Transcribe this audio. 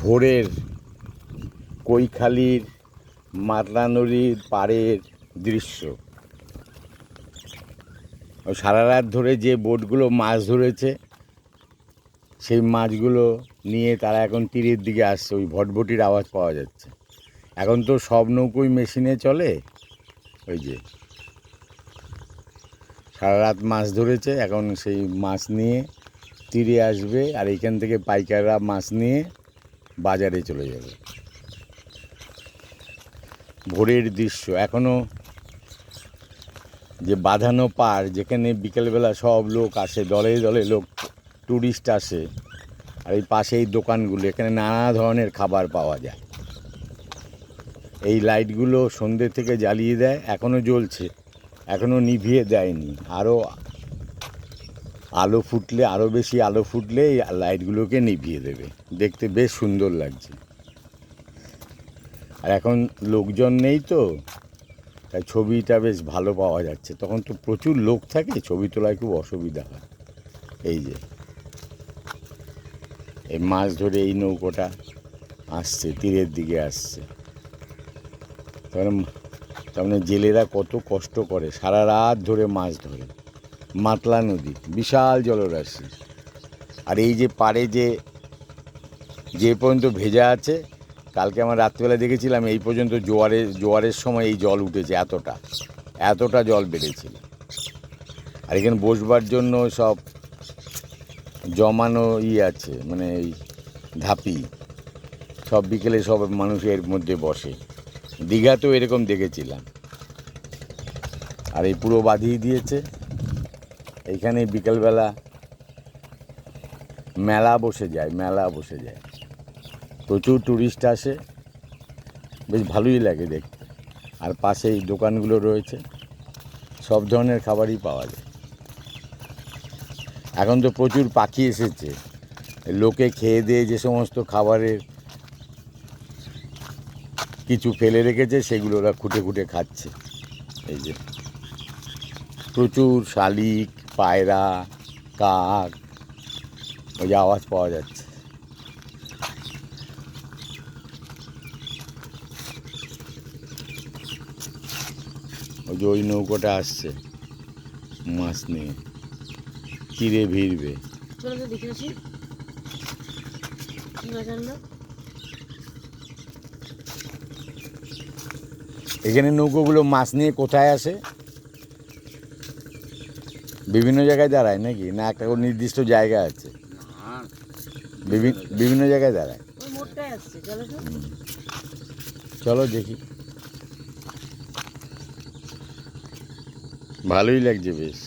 ভোরের কৈখালির মাতলা নদীর পাড়ের দৃশ্য। সারা রাত ধরে যে বোটগুলো মাছ ধরেছে, সেই মাছগুলো নিয়ে তারা এখন তীরের দিকে আসছে, ওই ভটভটির আওয়াজ পাওয়া যাচ্ছে। এখন তো সব নৌকোই মেশিনে চলে, ওই যে সারা রাত মাছ ধরেছে, এখন সেই মাছ নিয়ে তীরে আসবে আর এইখান থেকে পাইকাররা মাছ নিয়ে বাজারে চলে যাবে। ভোরের দৃশ্য এখনও যে বাঁধানো পার যেখানে বিকেলবেলা সব লোক আসে, দলে দলে লোক ট্যুরিস্ট আসে, আর এই পাশেই দোকানগুলো, এখানে নানা ধরনের খাবার পাওয়া যায়। এই লাইটগুলো সন্ধ্যে থেকে জ্বালিয়ে দেয় এখনও জ্বলছে। এখনও নিভিয়ে দেয়নি আরও আলো ফুটলে আরও বেশি আলো ফুটলে এই লাইটগুলোকে নিভিয়ে দেবে। দেখতে বেশ সুন্দর লাগছে। আর এখন লোকজন নেই তো, তাই ছবিটা বেশ ভালো পাওয়া যাচ্ছে। তখন তো প্রচুর লোক থাকে, ছবি তোলায় খুব অসুবিধা হয়। এই যে, এই মাছ ধরে এই নৌকোটা আসছে, তীরের দিকে আসছে। তখন তার মানে জেলেরা কত কষ্ট করে, সারা রাত ধরে মাছ ধরে। মাতলা নদী, বিশাল জলরাশি। আর এই যে পাড়ে যে যে পর্যন্ত ভেজা আছে, কালকে আমার রাত্রিবেলা দেখেছিলাম, এই পর্যন্ত জোয়ারের জোয়ারের সময় এই জল উঠেছে এতটা এতটা জল বেড়েছিল। আর এখানে বসবার জন্য সব জমানো ই আছে মানে এই ধাপি। সব বিকেলে সব মানুষ এর মধ্যে বসে। দীঘাতেও এরকম দেখেছিলাম। আর এই পুরো বাঁধিয়ে দিয়েছে। এইখানে বিকেলবেলা মেলা বসে যায়, মেলা বসে যায়। প্রচুর ট্যুরিস্ট আসে। বেশ ভালোই লাগে দেখতে। আর পাশেই দোকানগুলো রয়েছে। সব ধরনের খাবারই পাওয়া যায়। এখন তো প্রচুর পাখি এসেছে। লোকে খেয়ে দিয়ে যে সমস্ত খাবারের কিছু ফেলে রেখেছে, সেগুলো ওরা খুঁটে খুঁটে খাচ্ছে। এই যে। প্রচুর শালিক, পায়রা, কাক ওই আওয়াজ পাওয়া যাচ্ছে। ওই যে ওই নৌকোটা আসছে, মাছ নিয়ে। তীরে ভিড়বে। দেখে আসি। কি এখানে নৌকোগুলো মাছ নিয়ে কোথায় আসে? বিভিন্ন জায়গায় দাঁড়ায় নাকি? না একটা নির্দিষ্ট জায়গা আছে? বিভিন্ন জায়গায় দাঁড়ায়? চলো দেখি। ভালোই লাগছে বেশ।